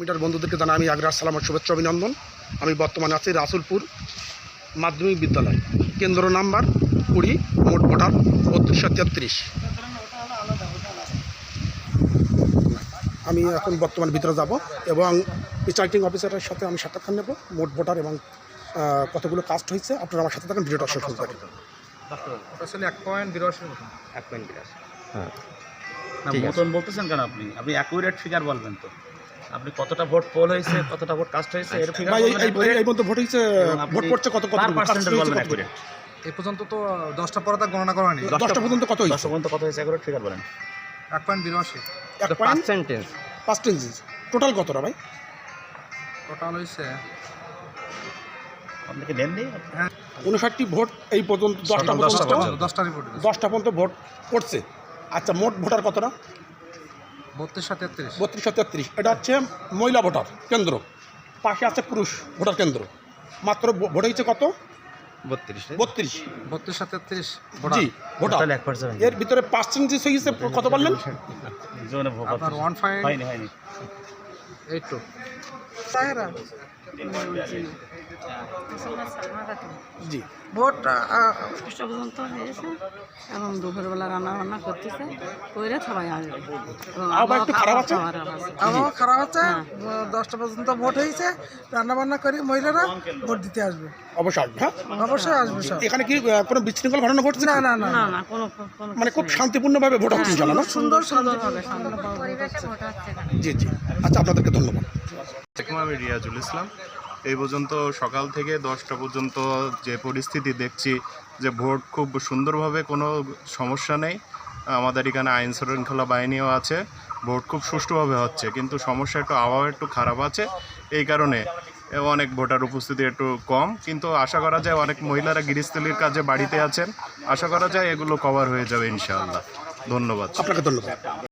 Metre বন্ধুদেরকে জানাই আমি আগ্রা সালাম ও শুভেচ্ছা অভিনন্দন। আমি বর্তমানে আছি রাসুলপুর মাধ্যমিক বিদ্যালয়। কেন্দ্র নাম্বার কুড়ি মোট ভোটার বত্রিশশো তেত্রিশ। আমি এখন বর্তমানে ভিতরে যাব এবং প্রিসাইডিং অফিসারের সাথে আমি সাক্ষাৎকার নেব। মোট ভোটার এবং কতগুলো কাস্ট হয়েছে আপনারা আমার সাথে থাকেন ভিডিওটা শেষ করতে আসলে এক পয়েন্ট বিরাশি এক পয়েন্ট বিরাশি। না ঠিক আছে। মতন বলতেছেন কেন আপনি? আপনি অ্যাকুরেট ফিগার বলবেন তো। আপনি কতটা ভোট পোল হয়েছে কতটা ভোট কাস্ট হয়েছে এর ফিগার ভাই এই- পর্যন্ত ভোট হয়েছে ভোট পড়ছে কত কত পার পার্সেন্টেজ বলবেন অ্যাকুরেট এই পর্যন্ত তো দশটা পরে তা গণনা করা হয়নি। দশটা পর্যন্ত কত দশ হয়েছে পর্যন্ত কত হয়েছে অ্যাকুরেট ফিগার বলেন। এক পয়েন্ট বিরাশি। এক পয়েন্ট পার্সেন্টেজ ইঞ্চি টোটাল কতটা ভাই? টোটাল হয়েছে আপনাকে দেন দিই উনষাটটি ভোট এই পর্যন্ত দশটা দশটা পর্যন্ত পর্যন্ত, দশটা পর্যন্ত ভোট পড়ছে। আচ্ছা মোট ভোটার কতটা? বত্রিশশো তেত্রিশ বত্রিশশো তেত্রিশ এটা হচ্ছে মহিলা ভোটার কেন্দ্র। পাশে আছে পুরুষ ভোটার কেন্দ্র। মাত্র ভোট হয়েছে কত? বত্রিশ। বত্রিশ। বত্রিশশো তেত্রিশ জি ভোটার। এর ভিতরে পার্সেন্টেজ হয়েছে কত বললেন? ওয়ান ফাইভ এইট টু জি। ভোট দশটা পর্যন্ত হয়েছে এবং দুপুরবেলা রান্না বান্না করতেছে করে সবাই আসবে। আবহাওয়া একটু খারাপ আছে? হ্যাঁ। দশটা পর্যন্ত ভোট হয়েছে। রান্না বান্না করে মহিলারা ভোট দিতে আসবে। অবশ্যই হ্যাঁ? অবশ্যই আসবে সব। এখানে কি কোনো বিশৃঙ্খল ঘটনা ঘটছে না না না না না। কোনো কোনো মানে খুব শান্তিপূর্ণভাবে ভোট হচ্ছে ইনশাল্লাহ সুন্দর জি জি। আচ্ছা আপনাদেরকে ধন্যবাদ। আমি রিয়াজুল ইসলাম। এই পর্যন্ত সকাল থেকে দশটা পর্যন্ত যে পরিস্থিতি দেখছি যে ভোট খুব সুন্দরভাবে কোনো সমস্যা নেই। আমাদের এখানে আইন শৃঙ্খলা বাহিনীও আছে, ভোট খুব সুষ্ঠুভাবে হচ্ছে, কিন্তু সমস্যা একটু, আবহাওয়া একটু খারাপ আছে, এই কারণে অনেক ভোটার উপস্থিতি একটু কম, কিন্তু আশা করা যায় অনেক মহিলারা গৃহস্থলীর কাজে বাড়িতে আছেন। আশা করা যায় এগুলো কভার হয়ে যাবে ইনশাআল্লাহ। ধন্যবাদ। আপনাকে ধন্যবাদ।